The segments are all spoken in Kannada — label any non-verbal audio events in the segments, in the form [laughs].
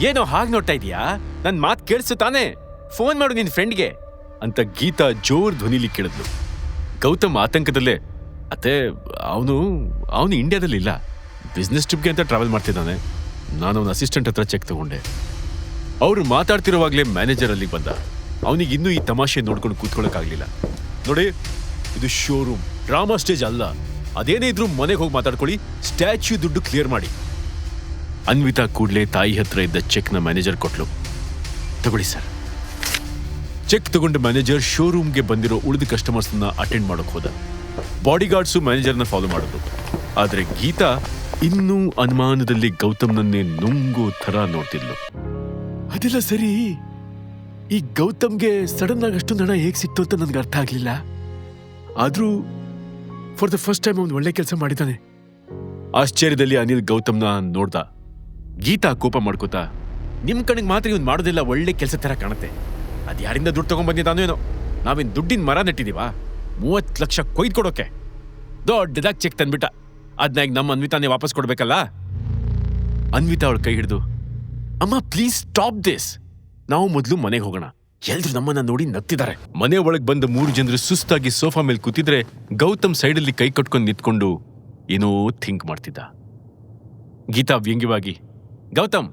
ಏನೋ ಹಾಗೆ ನೋಡ್ತಾ ಇದೀಯಾ ನನ್ ಮಾತು ಕೇಳಿಸು ತಾನೇ. ಫೋನ್ ಮಾಡು ನಿನ್ ಫ್ರೆಂಡ್ಗೆ. ಅಂತ ಗೀತಾ ಜೋರ್ ಧ್ವನಿಲಿ ಕೇಳಿದ್ಲು. ಗೌತಮ್ ಆತಂಕದಲ್ಲೇ, ಅತ್ತೆ, ಅವನು ಅವನು ಇಂಡಿಯಾದಲ್ಲಿ ಇಲ್ಲ ಬಿಸ್ನೆಸ್ ಟ್ರಿಪ್ಗೆ ಅಂತ ಟ್ರಾವೆಲ್ ಮಾಡ್ತಿದ್ದಾನೆ. ನಾನು ಅವನ ಅಸಿಸ್ಟೆಂಟ್ ಹತ್ರ ಚೆಕ್ ತಗೊಂಡೆ. ಅವರು ಮಾತಾಡ್ತಿರುವಾಗಲೇ ಮ್ಯಾನೇಜರ್ ಅಲ್ಲಿಗೆ ಬಂದ. ಅವನಿಗೆ ಇನ್ನೂ ಈ ತಮಾಷೆ ನೋಡ್ಕೊಂಡು ಕೂತ್ಕೊಳ್ಳೋಕ್ಕಾಗ್ಲಿಲ್ಲ ನೋಡಿ, ಇದು ಶೋರೂಮ್. ಡ್ರಾಮಾ ಸ್ಟೇಜ್ ಅಲ್ಲ. ಅದೇನೇ ಇದ್ರೂ ಮನೆಗೆ ಹೋಗಿ ಮಾತಾಡ್ಕೊಳ್ಳಿ, ಸ್ಟ್ಯಾಚ್ಯೂ ದುಡ್ಡು ಕ್ಲಿಯರ್ ಮಾಡಿ. ಅನ್ವಿತಾ ಕೂಡಲೇ ತಾಯಿ ಹತ್ರ ಇದ್ದ ಚೆಕ್ನ ಮ್ಯಾನೇಜರ್ ಕೊಟ್ಲು. ತಗೊಳ್ಳಿ ಸರ್. ಚೆಕ್ ತಗೊಂಡ ಮ್ಯಾನೇಜರ್ ಶೋರೂಮ್ಗೆ ಬಂದಿರೋ ಉಳಿದ ಕಸ್ಟಮರ್ಸ್ನ ಅಟೆಂಡ್ ಮಾಡೋಕ್ ಹೋದ. ಬಾಡಿಗಾರ್ಡ್ಸು ಮ್ಯಾನೇಜರ್ನ ಫಾಲೋ ಮಾಡೋದು ಆದ್ರೆ ಗೀತಾ ಇನ್ನೂ ಅನುಮಾನದಲ್ಲಿ ಗೌತಮ್ನನ್ನೇ ನುಂಗೋ ಥರ ನೋಡ್ತಿದ್ಲು. ಅದೆಲ್ಲ ಸರಿ? ಈ ಗೌತಮ್ಗೆ ಸಡನ್ ಆಗಿ ಅಷ್ಟೊಂದು ಹಣ ಹೇಗೆ ಸಿಕ್ತು ಅಂತ ನನಗೆ ಅರ್ಥ ಆಗಲಿಲ್ಲ. ಆದ್ರೂ ಫಾರ್ ದ ಫಸ್ಟ್ ಟೈಮ್ ಅವನು ಒಳ್ಳೆ ಕೆಲಸ ಮಾಡಿದ್ದಾನೆ. ಆಶ್ಚರ್ಯದಲ್ಲಿ ಅನಿಲ್ ಗೌತಮ್ನ ನೋಡ್ದ. ಗೀತಾ ಕೋಪ ಮಾಡ್ಕೋತಾ ನಿಮ್ ಕಣಿಗೆ ಮಾತ್ರ ಇವ್ನು ಮಾಡೋದಿಲ್ಲ ಒಳ್ಳೆ ಕೆಲಸ ತರ ಕಾಣುತ್ತೆ. ಅದ್ ಯಾರಿಂದ ದುಡ್ಡು ತಗೊಂಬಂದಿದ್ದಾನೇನೋ ಬಂದಿದ್ದಾನೋ ಏನೋ? ನಾವೇನ್ ದುಡ್ಡಿನ ಮರ ನೆಟ್ಟಿದೀವಾ? ಮೂವತ್ತು ಲಕ್ಷ ಕೊಯ್ದು ಕೊಡೋಕೆ. ದೊಡ್ಡದಾಗಿ ಚೆಕ್ ತಂದ್ಬಿಟ್ಟ. ಅದ್ನ ಈಗ ನಮ್ಮ ಅನ್ವಿತಾನೇ ವಾಪಸ್ ಕೊಡ್ಬೇಕಲ್ಲ? ಅನ್ವಿತಾ ಅವಳು ಕೈ ಹಿಡಿದು ಅಮ್ಮ ಪ್ಲೀಸ್ ಸ್ಟಾಪ್ ದಿಸ್ ನಾವು ಮೊದಲು ಮನೆಗೆ ಹೋಗೋಣ. ಎಲ್ರು ನಮ್ಮನ್ನ ನೋಡಿ ನಗ್ತಿದ್ದಾರೆ. ಮನೆ ಒಳಗೆ ಬಂದ ಮೂರು ಜನರು ಸುಸ್ತಾಗಿ ಸೋಫಾ ಮೇಲೆ ಕೂತಿದ್ರೆ ಗೌತಮ್ ಸೈಡಲ್ಲಿ ಕೈ ಕಟ್ಕೊಂಡು ನಿಂತ್ಕೊಂಡು ಏನೋ ಥಿಂಕ್ ಮಾಡ್ತಿದ್ದ. ಗೀತಾ ವ್ಯಂಗ್ಯವಾಗಿ ಗೌತಮ್,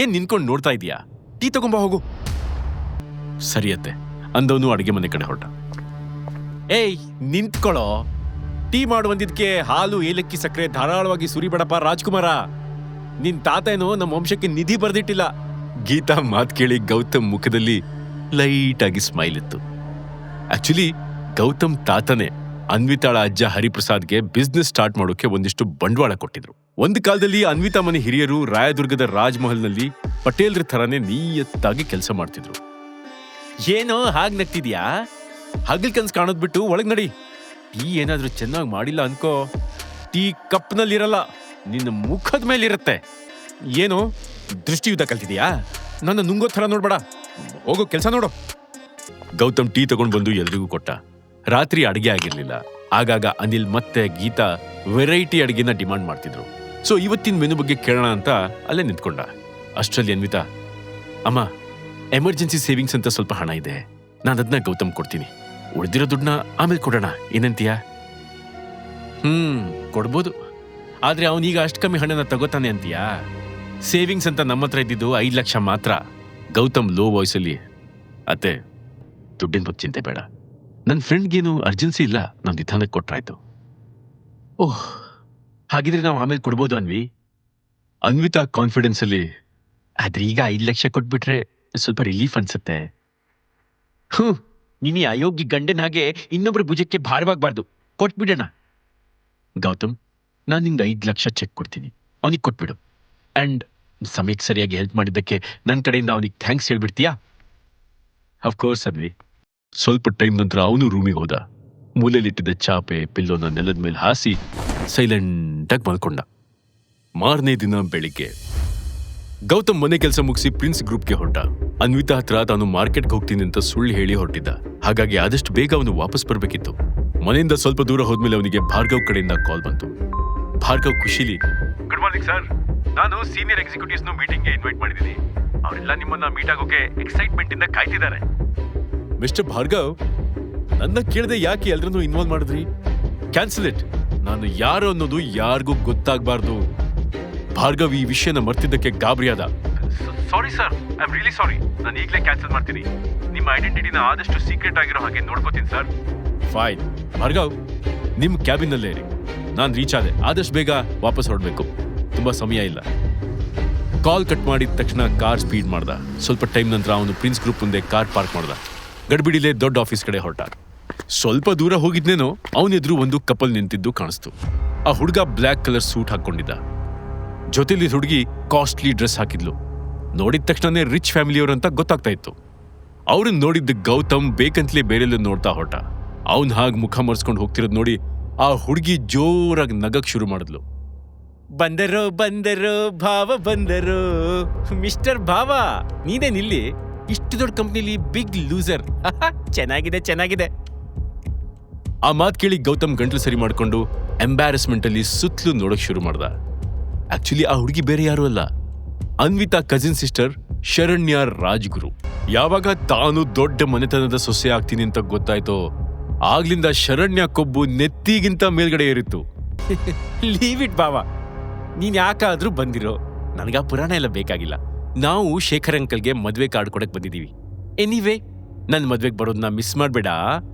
ಏನ್ ನಿನ್ಕೊಂಡು ನೋಡ್ತಾ ಇದೀಯಾ ಟೀ ತಗೊಂಬ, ಹೋಗು. ಸರಿಯತ್ತೆ ಅಂದವನು ಅಡಿಗೆ ಮನೆ ಕಡೆ ಹೊರಟ. ಏಯ್ ನಿಂತ್ಕೊಳ್ಳೋ ಟೀ ಮಾಡುವಂದಿದ್ಕೆ ಹಾಲು ಏಲಕ್ಕಿ ಸಕ್ಕರೆ ಧಾರಾಳವಾಗಿ ಸುರಿಬೇಡಪ್ಪ ರಾಜ್ಕುಮಾರ. ನಿನ್ ತಾತ ಏನೋ ನಮ್ಮ ವಂಶಕ್ಕೆ ನಿಧಿ ಬರೆದಿಟ್ಟಿಲ್ಲ. ಗೀತಾ ಮಾತ್ ಕೇಳಿ ಗೌತಮ್ ಮುಖದಲ್ಲಿ ಲೈಟ್ ಆಗಿ ಸ್ಮೈಲ್ ಇತ್ತು. ಆಕ್ಚುಲಿ ಗೌತಮ್ ತಾತನೇ ಅನ್ವಿತಾಳ ಅಜ್ಜ ಹರಿಪ್ರಸಾದ್ಗೆ ಬಿಸ್ನೆಸ್ ಸ್ಟಾರ್ಟ್ ಮಾಡೋಕೆ ಒಂದಿಷ್ಟು ಬಂಡವಾಳ ಕೊಟ್ಟಿದ್ರು. ಒಂದು ಕಾಲದಲ್ಲಿ ಅನ್ವಿತಾ ಮನೆ ಹಿರಿಯರು ರಾಯದುರ್ಗದ ರಾಜ್ಮಹಲ್ನಲ್ಲಿ ಪಟೇಲ್ರ ಥರನೇ ನಿಯತ್ತಾಗಿ ಕೆಲಸ ಮಾಡ್ತಿದ್ರು. ಏನೋ ಹಾಗೆ ನಗ್ತಿದ್ಯಾ? ಹಗಲ್ ಕನ್ಸ್ ಕಾಣೋದ್ ಬಿಟ್ಟು ಒಳಗ್ ನಡಿ. ಟೀ ಏನಾದ್ರೂ ಚೆನ್ನಾಗಿ ಮಾಡಿಲ್ಲ ಅನ್ಕೋ. ಟೀ ಕಪ್ನಲ್ಲಿರಲ್ಲ, ನಿನ್ನ ಮುಖದ ಮೇಲಿರುತ್ತೆ. ಏನು ದೃಷ್ಟಿಯುದ್ಧ ಕಲ್ತಿದ್ಯಾ? ನನ್ನ ನುಂಗೋ ಥರ ನೋಡ್ಬೇಡ. ಹೋಗೋ ಕೆಲಸ ನೋಡು. ಗೌತಮ್ ಟೀ ತಗೊಂಡು ಬಂದು ಎಲ್ರಿಗೂ ಕೊಟ್ಟ. ರಾತ್ರಿ ಅಡುಗೆ ಆಗಿರಲಿಲ್ಲ. ಆಗಾಗ ಅನಿಲ್ ಮತ್ತೆ ಗೀತಾ ವೆರೈಟಿ ಅಡುಗೆನ ಡಿಮಾಂಡ್ ಮಾಡ್ತಿದ್ರು. ಸೊ ಇವತ್ತಿನ ಮೆನು ಬಗ್ಗೆ ಕೇಳೋಣ ಅಂತ ಅಲ್ಲೇ ನಿಂತ್ಕೊಂಡ. ಅಷ್ಟರಲ್ಲಿ ಅನ್ವಿತಾ, ಅಮ್ಮ, ಎಮರ್ಜೆನ್ಸಿ ಸೇವಿಂಗ್ಸ್ ಅಂತ ಸ್ವಲ್ಪ ಹಣ ಇದೆ. ನಾನು ಅದನ್ನ ಗೌತಮ್ ಕೊಡ್ತೀನಿ. ಉಳಿದಿರೋ ದುಡ್ಡನ್ನ ಆಮೇಲೆ ಕೊಡೋಣ. ಏನಂತೀಯ? ಹ್ಮ್, ಕೊಡ್ಬೋದು. ಆದ್ರೆ ಅವನೀಗ ಅಷ್ಟು ಕಮ್ಮಿ ಹಣನ ತಗೋತಾನೆ ಅಂತೀಯ? ಸೇವಿಂಗ್ಸ್ ಅಂತ ನಮ್ಮ ಹತ್ರ ಇದ್ದಿದ್ದು ಐದು ಲಕ್ಷ ಮಾತ್ರ. ಗೌತಮ್ ಲೋ ವಾಯ್ಸಲ್ಲಿ ಅತ್ತೆ, ದುಡ್ಡಿನ ಬಗ್ಗೆ ಚಿಂತೆ ಬೇಡ. ನನ್ನ ಫ್ರೆಂಡ್ಗೇನು ಅರ್ಜೆನ್ಸಿ ಇಲ್ಲ. ನಮ್ಮ ನಿಧಾನಕ್ಕೆ ಕೊಟ್ರಾಯ್ತು. ಓಹ್, ಹಾಗಿದ್ರೆ ನಾವು ಆಮೇಲೆ ಕೊಡ್ಬೋದು ಅನ್ವಿ. ಅನ್ವಿತಾ ಕಾನ್ಫಿಡೆನ್ಸ್ ಅಲ್ಲಿ ಆದ್ರೆ ಈಗ ಐದು ಲಕ್ಷ ಕೊಟ್ಬಿಟ್ರೆ ಸ್ವಲ್ಪ ರಿಲೀಫ್ ಅನ್ಸುತ್ತೆ. ಹ್ಞೂ ನೀನು ಅಯೋಗ್ಯ ಗಂಡನ ಹಾಗೆ ಇನ್ನೊಬ್ಬರ ಭುಜಕ್ಕೆ ಭಾರವಾಗಬಾರ್ದು. ಕೊಟ್ಬಿಡೋಣ. ಗೌತಮ್, ನಾನು ನಿಂಗೆ ಐದು ಲಕ್ಷ ಚೆಕ್ ಕೊಡ್ತೀನಿ. ಅವನಿಗೆ ಕೊಟ್ಬಿಡು. ಆ್ಯಂಡ್ ಸಮಯಕ್ಕೆ ಸರಿಯಾಗಿ ಹೆಲ್ಪ್ ಮಾಡಿದ್ದಕ್ಕೆ ನನ್ನ ಕಡೆಯಿಂದ ಅವನಿಗೆ ಥ್ಯಾಂಕ್ಸ್ ಹೇಳ್ಬಿಡ್ತೀಯಾ? ಅಫ್ಕೋರ್ಸ್ ಅನ್ವಿ. ಸ್ವಲ್ಪ ಟೈಮ್ ನಂತರ ಅವನು ರೂಮಿಗೆ ಹೋದ. ಮೂಲೆಯಲ್ಲಿಟ್ಟಿದ್ದ ಚಾಪೆ, ಪಿಲ್ಲೋನ ನೆಲದ ಮೇಲೆ ಹಾಸಿ ಸೈಲೆಂಟಾಗಿ ಮಲ್ಕೊಂಡ. ಮಾರನೇ ದಿನ ಬೆಳಿಗ್ಗೆ ಗೌತಮ್ ಮನೆ ಕೆಲಸ ಮುಗಿಸಿ ಪ್ರಿನ್ಸ್ ಗ್ರೂಪ್ಗೆ ಹೊರಟ. ಅನ್ವಿತಾ ಹತ್ರ ತಾನು ಮಾರ್ಕೆಟ್ಗೆ ಹೋಗ್ತೀನಿ ಅಂತ ಸುಳ್ಳು ಹೇಳಿ ಹೊರಟಿದ್ದ. ಹಾಗಾಗಿ ಆದಷ್ಟು ಬೇಗ ಅವನು ವಾಪಸ್ ಬರಬೇಕಿತ್ತು. ಮನೆಯಿಂದ ಸ್ವಲ್ಪ ದೂರ ಹೋದ್ಮೇಲೆ ಅವನಿಗೆ ಭಾರ್ಗವ್ ಕಡೆಯಿಂದ ಕಾಲ್ ಬಂತು. ಭಾರ್ಗವ್ ಖುಷಿಲಿ ಗುಡ್ ಮಾರ್ನಿಂಗ್ ಸರ್ ನಾನು ಸೀನಿಯರ್ ಎಕ್ಸಿಕ್ಯೂಟಿವ್ಸ್ ಮೀಟಿಂಗ್ಗೆ ಇನ್ವೈಟ್ ಮಾಡಿದ್ದೀನಿ. ಅವರೆಲ್ಲ ನಿಮ್ಮನ್ನ ಮೀಟ್ ಆಗೋಕೆ ಎಕ್ಸೈಟ್ಮೆಂಟ್ ಇಂದ ಕಾಯ್ತಿದ್ದಾರೆ. ಮಿಸ್ಟರ್ ಭಾರ್ಗವ್ ನನ್ನ ಕೇಳದೆ ಯಾಕೆ ಎಲ್ರನ್ನೂ ಇನ್ವಾಲ್ವ್ ಮಾಡಿದ್ರಿ? ಕ್ಯಾನ್ಸಲ್ ಇಟ್ ನಾನು ಯಾರು ಅನ್ನೋದು ಯಾರಿಗೂ ಗೊತ್ತಾಗಬಾರ್ದು. ಭಾರ್ಗವ್ ಈ ವಿಷಯನ ಮರ್ತಿದ್ದಕ್ಕೆ ಗಾಬರಿಯಾದ. Sorry sir I am really sorry ನಾನು ಈಗಲೇ ಕ್ಯಾನ್ಸಲ್ ಮಾಡ್ತೀನಿ. ನಿಮ್ಮ ಐಡೆಂಟಿಟಿನ ಆದಷ್ಟು ಸೀಕ್ರೆಟ್ ಆಗಿರೋ ಹಾಗೆ ನೋಡ್ಕೋತೀನಿ ಸರ್ ಫೈನ್ ಭಾರ್ಗವ್ ನಿಮ್ಮ ಕ್ಯಾಬಿನಲ್ಲೇ ಇರಿ. ನಾನು ರೀಚ್ ಆದೆ. ಆದಷ್ಟು ಬೇಗ ವಾಪಸ್ ಹೊರಡಬೇಕು. ತುಂಬಾ ಸಮಯ ಇಲ್ಲ. ಕಾಲ್ ಕಟ್ ಮಾಡಿದ ತಕ್ಷಣ ಕಾರ್ ಸ್ಪೀಡ್ ಮಾಡ್ದ. ಸ್ವಲ್ಪ ಟೈಮ್ ನಂತರ ಅವನು ಪ್ರಿನ್ಸ್ ಗ್ರೂಪ್ ಮುಂದೆ ಕಾರ್ ಪಾರ್ಕ್ ಮಾಡ್ದ. ಗಡ್ಬಿಡಿಲೆ ದೊಡ್ಡ ಆಫೀಸ್ ಕಡೆ ಹೊರಟ ಸ್ವಲ್ಪ ದೂರ ಹೋಗಿದ್ನೇನೋ ಅವನೆದುರು ಒಂದು ಕಪಲ್ ನಿಂತಿದ್ದು ಕಾಣಿಸ್ತು. ಆ ಹುಡುಗ ಬ್ಲ್ಯಾಕ್ ಕಲರ್ ಸೂಟ್ ಹಾಕೊಂಡಿದ್ದ ಜೊತೆಲಿ ಹುಡುಗಿ ಕಾಸ್ಟ್ಲಿ ಡ್ರೆಸ್ ಹಾಕಿದ್ಲು. ನೋಡಿದ ತಕ್ಷಣನೇ ರಿಚ್ ಫ್ಯಾಮಿಲಿಯವ್ರಂತ ಗೊತ್ತಾಗ್ತಾ ಇತ್ತು. ಅವ್ರನ್ನ ನೋಡಿದ್ದ ಗೌತಮ್ ಬೇಕಂತಲೇ ಬೇರೆಲ್ಲ ನೋಡ್ತಾ ಹೊರಟ. ಅವನ್ ಹಾಗೆ ಮುಖ ಮರ್ಸ್ಕೊಂಡು ಹೋಗ್ತಿರೋದ್ ನೋಡಿ ಆ ಹುಡುಗಿ ಜೋರಾಗಿ ನಗಕ್ ಶುರು ಮಾಡಿದ್ಲು. ಬಂದರು ಬಂದರು, ಭಾವ ಬಂದರು, ಮಿಸ್ಟರ್ ಭಾವ ನೀನೇ ನಿಲ್ಲಿ ಇಷ್ಟು ದೊಡ್ಡ ಕಂಪ್ನಿಲಿ ಬಿಗ್ ಲೂಸರ್. ಚೆನ್ನಾಗಿದೆ ಚೆನ್ನಾಗಿದೆ. ಆ ಮಾತು ಕೇಳಿ ಗೌತಮ್ ಗಂಟ್ಲು ಸರಿ ಮಾಡ್ಕೊಂಡು ಎಂಬ್ಯಾರಸ್ಮೆಂಟ್ ಅಲ್ಲಿ ಸುತ್ತಲೂ ನೋಡಕ್ ಶುರು ಮಾಡ್ದ. ಆಕ್ಚುಲಿ ಆ ಹುಡುಗಿ ಬೇರೆ ಯಾರು ಅಲ್ಲ. Anvita cousin sister Sharanya Rajguru. ಯಾವಾಗ ತಾನು ದೊಡ್ಡ ಮನೆತನದ ಸೊಸೆ ಆಗ್ತೀನಿ ಅಂತ ಗೊತ್ತಾಯ್ತೋ, ಆಗ್ಲಿಂದ ಶರಣ್ಯ ಕೊಬ್ಬು ನೆತ್ತಿಗಿಂತ ಮೇಲ್ಗಡೆ ಏರಿತ್ತು. ಲೀವ್ ಇಟ್ ಬಾವಾ. ನೀನ್ ಯಾಕಾದ್ರೂ ಬಂದಿರೋ. ಆ ಪುರಾಣ ಎಲ್ಲ ಬೇಕಾಗಿಲ್ಲ. ನಾವು ಶೇಖರ್ ಅಂಕಲ್ಗೆ ಮದ್ವೆ ಕಾರ್ಡ್ ಕೊಡಕ್ ಬಂದಿದೀವಿ ಎನಿವೇ ನನ್ನ ಮದ್ವೆಗ್ ಬರೋದನ್ನ ಮಿಸ್ ಮಾಡ್ಬೇಡ.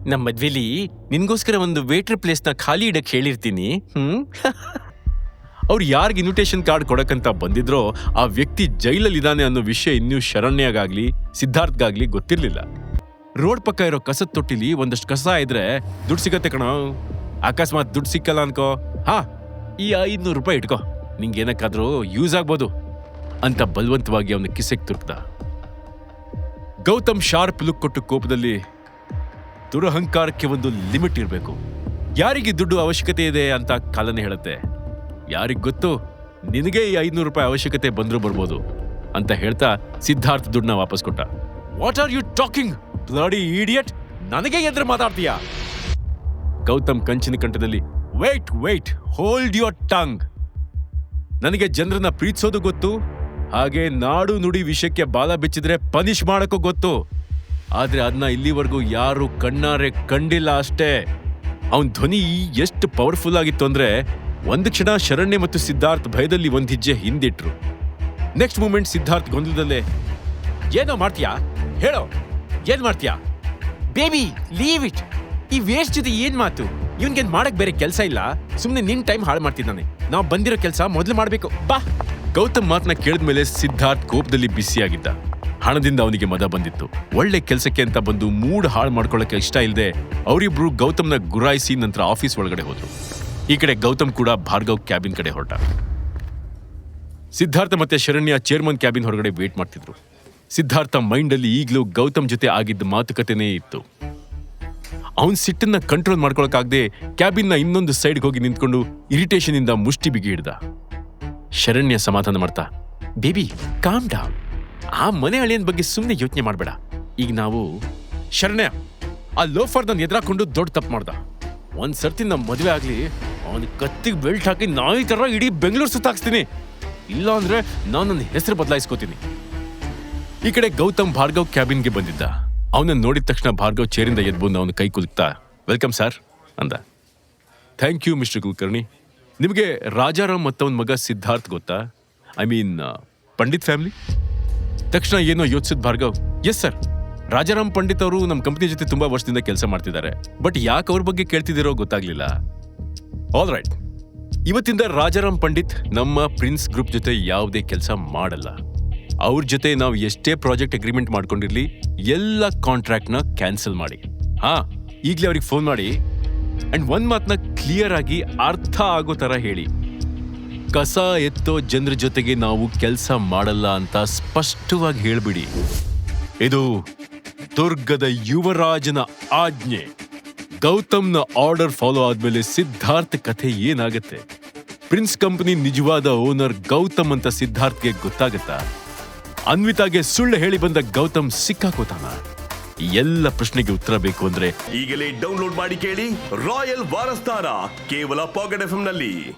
ನಮ್ಮ ಮದ್ವೆಲಿ ನಿನ್ಗೋಸ್ಕರ ಒಂದು ವೇಟರ್ ಪ್ಲೇಸ್ನ ಖಾಲಿ ಇಡಕ್ಕೆ ಹೇಳಿರ್ತೀನಿ. ಹ್ಮ್? [laughs] ಅವ್ರು ಯಾರಿಗೆ ಇನ್ವಿಟೇಷನ್ ಕಾರ್ಡ್ ಕೊಡಕ್ಕಂತ ಬಂದಿದ್ರೋ ಆ ವ್ಯಕ್ತಿ ಜೈಲಲ್ಲಿದ್ದಾನೆ ಅನ್ನೋ ವಿಷಯ ಇನ್ನೂ ಶರಣ್ಯಗಾಗ್ಲಿ, ಸಿದ್ಧಾರ್ಥ್ಗಾಗ್ಲಿ ಗೊತ್ತಿರ್ಲಿಲ್ಲ. ರೋಡ್ ಪಕ್ಕ ಇರೋ ಕಸದ ತೊಟ್ಟಿಲಿ ಒಂದಷ್ಟು ಕಸ ಇದ್ರೆ ದುಡ್ಡು ಸಿಗತ್ತೆ ಕಣೋ. ಅಕಸ್ಮಾತ್ ದುಡ್ಡು ಸಿಕ್ಕಲ್ಲ ಅನ್ಕೋ. ಹಾ, ಈ ಐದ್ನೂರು ರೂಪಾಯಿ ಇಟ್ಕೋ. ನಿಂಗೆ ಏನಕ್ಕಾದ್ರೂ ಯೂಸ್ ಆಗ್ಬೋದು. ಅಂತ ಬಲವಂತವಾಗಿ ಅವನ ಕಿಸೆಗೆ ತುರುಕ್ದ ಗೌತಮ್ ಶಾರ್ಪ್ ಲುಕ್ ಕೊಟ್ಟು ಕೋಪದಲ್ಲಿ, ದುರಹಂಕಾರಕ್ಕೆ ಒಂದು ಲಿಮಿಟ್ ಇರಬೇಕು. ಯಾರಿಗೆ ದುಡ್ಡು ಅವಶ್ಯಕತೆ ಇದೆ ಅಂತ ಕಾಲನೆ ಹೇಳುತ್ತೆ. ಯಾರಿಗೆ ಗೊತ್ತು, ನಿನಗೆ ಈ ಐದ್ನೂರು ರೂಪಾಯಿ ಅವಶ್ಯಕತೆ ಬಂದರೂ ಬರ್ಬೋದು ಅಂತ ಹೇಳ್ತಾ ಸಿದ್ಧಾರ್ಥ ದುಡ್ಡನ್ನ ವಾಪಸ್ ಕೊಟ್ಟ. What are you talking bloody idiot ನನಗೆ ಎದುರು ಮಾತಾಡ್ತೀಯಾ? ಗೌತಮ್ ಕಂಚಿನ ಕಂಠದಲ್ಲಿ wait wait hold your tongue ನನಗೆ ಜನರನ್ನ ಪ್ರೀತಿಸೋದು ಗೊತ್ತು ಹಾಗೆ ನಾಡು ನುಡಿ ವಿಷಯಕ್ಕೆ ಬಾಲ ಬಿಚ್ಚಿದ್ರೆ ಪನಿಷ್ ಮಾಡಕ್ಕೂ ಗೊತ್ತು. ಆದ್ರೆ ಅದನ್ನ ಇಲ್ಲಿವರೆಗೂ ಯಾರು ಕಣ್ಣಾರೆ ಕಂಡಿಲ್ಲ ಅಷ್ಟೇ. ಅವನ್ ಧ್ವನಿ ಎಷ್ಟು ಪವರ್ಫುಲ್ ಆಗಿತ್ತು ಅಂದ್ರೆ ಒಂದು ಕ್ಷಣ ಶರಣ್ಯ ಮತ್ತು ಸಿದ್ಧಾರ್ಥ್ ಭಯದಲ್ಲಿ ಒಂದ್ ಹೆಜ್ಜೆ ಹಿಂದಿಟ್ರು. ನೆಕ್ಸ್ಟ್ ಮೂಮೆಂಟ್ ಸಿದ್ಧಾರ್ಥ್ ಗೊಂದಲದಲ್ಲೇ, ಏನೋ ಮಾಡ್ತೀಯಾ? ಹೇಳೋ, ಏನ್ ಮಾಡ್ತೀಯಾ? Baby, leave it. ಈ ವೇಸ್ಟ್ ಜೊತೆ ಏನ್ ಮಾತು? ಇವನ್ಗೆ ಮಾಡಕ್ ಬೇರೆ ಕೆಲಸ ಇಲ್ಲ. ಸುಮ್ನೆ ನಿನ್ ಟೈಮ್ ಹಾಳು ಮಾಡ್ತಿದ್ದಾನೆ ನಾವು ಬಂದಿರೋ ಕೆಲಸ ಮೊದಲು ಮಾಡ್ಬೇಕು. ಬಾ. ಗೌತಮ್ ಮಾತನ್ನ ಕೇಳಿದ್ಮೇಲೆ ಸಿದ್ಧಾರ್ಥ್ ಕೋಪದಲ್ಲಿ ಬಿಸಿಯಾಗಿದ್ದ. ಹಣದಿಂದ ಅವನಿಗೆ ಮದ ಬಂದಿತ್ತು. ಒಳ್ಳೆ ಕೆಲಸಕ್ಕೆ ಅಂತ ಬಂದು ಮೂಡ್ ಹಾಳು ಮಾಡ್ಕೊಳ್ಳಕ್ಕೆ ಇಷ್ಟ ಇಲ್ಲದೆ ಅವರಿಬ್ರು ಗೌತಮ್ನ ಗುರಾಯಿಸಿ ನಂತರ ಆಫೀಸ್ ಒಳಗಡೆ ಹೋದ್ರು. ಈ ಕಡೆ ಗೌತಮ್ ಕೂಡ ಭಾರ್ಗವ್ ಕ್ಯಾಬಿನ್ ಕಡೆ ಹೊರಟ. ಸಿದ್ಧಾರ್ಥ ಮತ್ತೆ ಶರಣ್ಯ ಚೇರ್ಮನ್ ಕ್ಯಾಬಿನ್ ಹೊರಗಡೆ ವೇಟ್ ಮಾಡ್ತಿದ್ರು. ಸಿದ್ಧಾರ್ಥ ಮೈಂಡಲ್ಲಿ ಈಗಲೂ ಗೌತಮ್ ಜೊತೆ ಆಗಿದ್ದ ಮಾತುಕತೆನೇ ಇತ್ತು. ಅವನ್ ಸಿಟ್ಟನ್ನ ಕಂಟ್ರೋಲ್ ಮಾಡ್ಕೊಳಕ್ಕಾಗದೆ ಕ್ಯಾಬಿನ್ನ ಇನ್ನೊಂದು ಸೈಡ್ಗೆ ಹೋಗಿ ನಿಂತ್ಕೊಂಡು ಇರಿಟೇಷನ್ ಇಂದ ಮುಷ್ಟಿ ಬಿಗಿ ಹಿಡ್ದ ಶರಣ್ಯ ಸಮಾಧಾನ ಮಾಡ್ತಾ, ಬೇಬಿ ಕಾಮ್ ಡೌನ್ ಆ ಮನೆ ಅಳಿಯನ್ ಬಗ್ಗೆ ಸುಮ್ಮನೆ ಯೋಚನೆ ಮಾಡಬೇಡ. ಈಗ ನಾವು ಶರಣ್ಯ, ಆ ಲೋಫರ್ ನನ್ನ ಎದುರಾಕೊಂಡು ದೊಡ್ಡ ತಪ್ಪು ಮಾಡ್ದ. ಒಂದ್ ಸರ್ತಿ ನಮ್ಮ ಮದುವೆ ಆಗ್ಲಿ, ಅವನ ಕತ್ತಿಗೆ ಬೆಲ್ಟ್ ಹಾಕಿ ನಾಯಿ ತರ ಇಡೀ ಬೆಂಗಳೂರು ಸುತ್ತಾಕ್ಸ್ತೀನಿ. ಇಲ್ಲ ಅಂದ್ರೆ ನಾನು ನನ್ನ ಹೆಸರು ಬದಲಾಯಿಸ್ಕೋತೀನಿ. ಈ ಕಡೆ ಗೌತಮ್ ಭಾರ್ಗವ್ ಕ್ಯಾಬಿನ್ಗೆ ಬಂದಿದ್ದ. ಅವನನ್ನ ನೋಡಿದ ತಕ್ಷಣ ಭಾರ್ಗವ್ ಚೇರಿಂದ ಎದ್ದು ಬಂದು ಅವನ ಕೈ ಕುಲುಕ್ತಾ, ವೆಲ್ಕಮ್, ಸರ್, ಅಂದ. Thank you, mister Kulkarni. ನಿಮಗೆ ರಾಜಾರಾಮ್ ಮತ್ತವನ ಮಗ ಸಿದ್ಧಾರ್ಥ್ ಗೊತ್ತಾ? ಐ ಮೀನ್ ಪಂಡಿತ್ ಫ್ಯಾಮಿಲಿ ತಕ್ಷಣ ಏನೋ ಯೋಚಿಸಿದ ಭಾರ್ಗವ್ ಎಸ್ ಸರ್ ರಾಜಾರಾಮ್ ಪಂಡಿತ್ ಅವರು ನಮ್ಮ ಕಂಪನಿ ಜೊತೆ ತುಂಬಾ ವರ್ಷದಿಂದ ಕೆಲಸ ಮಾಡ್ತಿದ್ದಾರೆ. ಬಟ್ ಯಾಕೆ ಅವ್ರ ಬಗ್ಗೆ ಕೇಳ್ತಿದ್ದೀರೋ ಗೊತ್ತಾಗ್ಲಿಲ್ಲ. ಆಲ್ ರೈಟ್ ಇವತ್ತಿಂದ ರಾಜಾರಾಮ್ ಪಂಡಿತ್ ನಮ್ಮ ಪ್ರಿನ್ಸ್ ಗ್ರೂಪ್ ಜೊತೆ ಯಾವುದೇ ಕೆಲಸ ಮಾಡಲ್ಲ. ಅವ್ರ ಜೊತೆ ನಾವು ಎಷ್ಟೇ ಪ್ರಾಜೆಕ್ಟ್ ಅಗ್ರಿಮೆಂಟ್ ಮಾಡ್ಕೊಂಡಿರ್ಲಿ, ಎಲ್ಲ ಕಾಂಟ್ರಾಕ್ಟ್ನ ಕ್ಯಾನ್ಸಲ್ ಮಾಡಿ. ಹಾ, ಈಗಲೇ ಅವ್ರಿಗೆ ಫೋನ್ ಮಾಡಿ ಅಂಡ್ ಒಂದ್ ಮಾತನ್ನ ಕ್ಲಿಯರ್ ಆಗಿ ಅರ್ಥ ಆಗೋ ತರ ಹೇಳಿ. ಕಸ ಎತ್ತೋ ಜನರ ಜೊತೆಗೆ ನಾವು ಕೆಲಸ ಮಾಡಲ್ಲ ಅಂತ ಸ್ಪಷ್ಟವಾಗಿ ಹೇಳ್ಬಿಡಿ. ಇದು ದುರ್ಗದ ಯುವರಾಜನ ಆಜ್ಞೆ. ಗೌತಮ್ನ ಆರ್ಡರ್ ಫಾಲೋ ಆದ್ಮೇಲೆ ಸಿದ್ಧಾರ್ಥ್ ಕಥೆ ಏನಾಗತ್ತೆ? ಪ್ರಿನ್ಸ್ ಕಂಪನಿ ನಿಜವಾದ ಓನರ್ ಗೌತಮ್ ಅಂತ ಸಿದ್ಧಾರ್ಥ್ಗೆ ಗೊತ್ತಾಗತ್ತಾ? ಅನ್ವಿತಾಗೆ ಸುಳ್ಳು ಹೇಳಿ ಬಂದ ಗೌತಮ್ ಸಿಕ್ಕಾಕೋತಾನ? ಎಲ್ಲ ಪ್ರಶ್ನೆಗೆ ಉತ್ತರ ಬೇಕು ಅಂದ್ರೆ ಈಗಲೇ ಡೌನ್ಲೋಡ್ ಮಾಡಿ ಕೇಳಿ ರಾಯಲ್ ವಾರಸ್ತಾರ ಕೇವಲ ಪಾಕೆಟ್ ಎಫ್ನಲ್ಲಿ.